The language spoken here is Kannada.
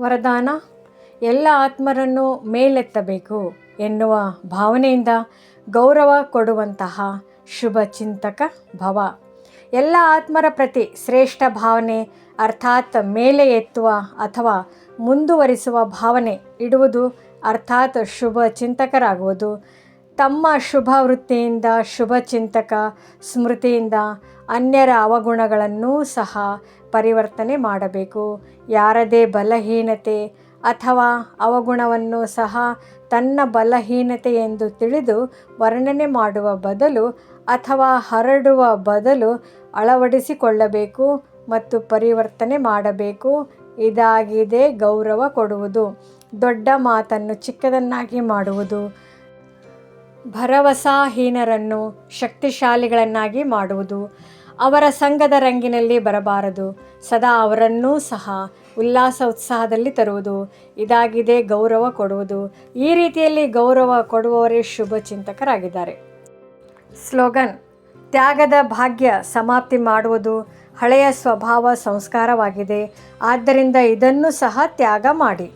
ವರದಾನ? ಎಲ್ಲ ಆತ್ಮರನ್ನು ಮೇಲೆತ್ತಬೇಕು ಎನ್ನುವ ಭಾವನೆಯಿಂದ ಗೌರವ ಕೊಡುವಂತಹ ಶುಭ ಚಿಂತಕ ಭವ. ಎಲ್ಲ ಆತ್ಮರ ಪ್ರತಿ ಶ್ರೇಷ್ಠ ಭಾವನೆ ಅರ್ಥಾತ್ ಮೇಲೆ ಎತ್ತುವ ಅಥವಾ ಮುಂದುವರಿಸುವ ಭಾವನೆ ಇಡುವುದು ಅರ್ಥಾತ್ ಶುಭ ಚಿಂತಕರಾಗುವುದು. ತಮ್ಮ ಶುಭ ವೃತ್ತಿಯಿಂದ ಶುಭ ಚಿಂತಕ ಸ್ಮೃತಿಯಿಂದ ಅನ್ಯರ ಅವಗುಣಗಳನ್ನೂ ಸಹ ಪರಿವರ್ತನೆ ಮಾಡಬೇಕು. ಯಾರದೇ ಬಲಹೀನತೆ ಅಥವಾ ಅವಗುಣವನ್ನು ಸಹ ತನ್ನ ಬಲಹೀನತೆ ಎಂದು ತಿಳಿದು ವರ್ಣನೆ ಮಾಡುವ ಬದಲು ಅಥವಾ ಹರಡುವ ಬದಲು ಅಳವಡಿಸಿಕೊಳ್ಳಬೇಕು ಮತ್ತು ಪರಿವರ್ತನೆ ಮಾಡಬೇಕು. ಇದಾಗಿದೆ ಗೌರವ ಕೊಡುವುದು. ದೊಡ್ಡ ಮಾತನ್ನು ಚಿಕ್ಕದನ್ನಾಗಿ ಮಾಡುವುದು. ಭರವಸಾಹೀನರನ್ನು ಶಕ್ತಿಶಾಲಿಗಳನ್ನಾಗಿ ಮಾಡುವುದು, ಅವರ ಸಂಘದ ರಂಗಿನಲ್ಲಿ ಬರಬಾರದು. ಸದಾ ಅವರನ್ನೂ ಸಹ ಉಲ್ಲಾಸ ಉತ್ಸಾಹದಲ್ಲಿ ತರುವುದು, ಇದಾಗಿದೆ ಗೌರವ ಕೊಡುವುದು. ಈ ರೀತಿಯಲ್ಲಿ ಗೌರವ ಕೊಡುವವರೇ ಶುಭ ಚಿಂತಕರಾಗಿದ್ದಾರೆ. ಸ್ಲೋಗನ್, ತ್ಯಾಗದ ಭಾಗ್ಯ ಸಮಾಪ್ತಿ ಮಾಡುವುದು ಹಳೆಯ ಸ್ವಭಾವ ಸಂಸ್ಕಾರವಾಗಿದೆ. ಆದ್ದರಿಂದ ಇದನ್ನು ಸಹ ತ್ಯಾಗ ಮಾಡಿ.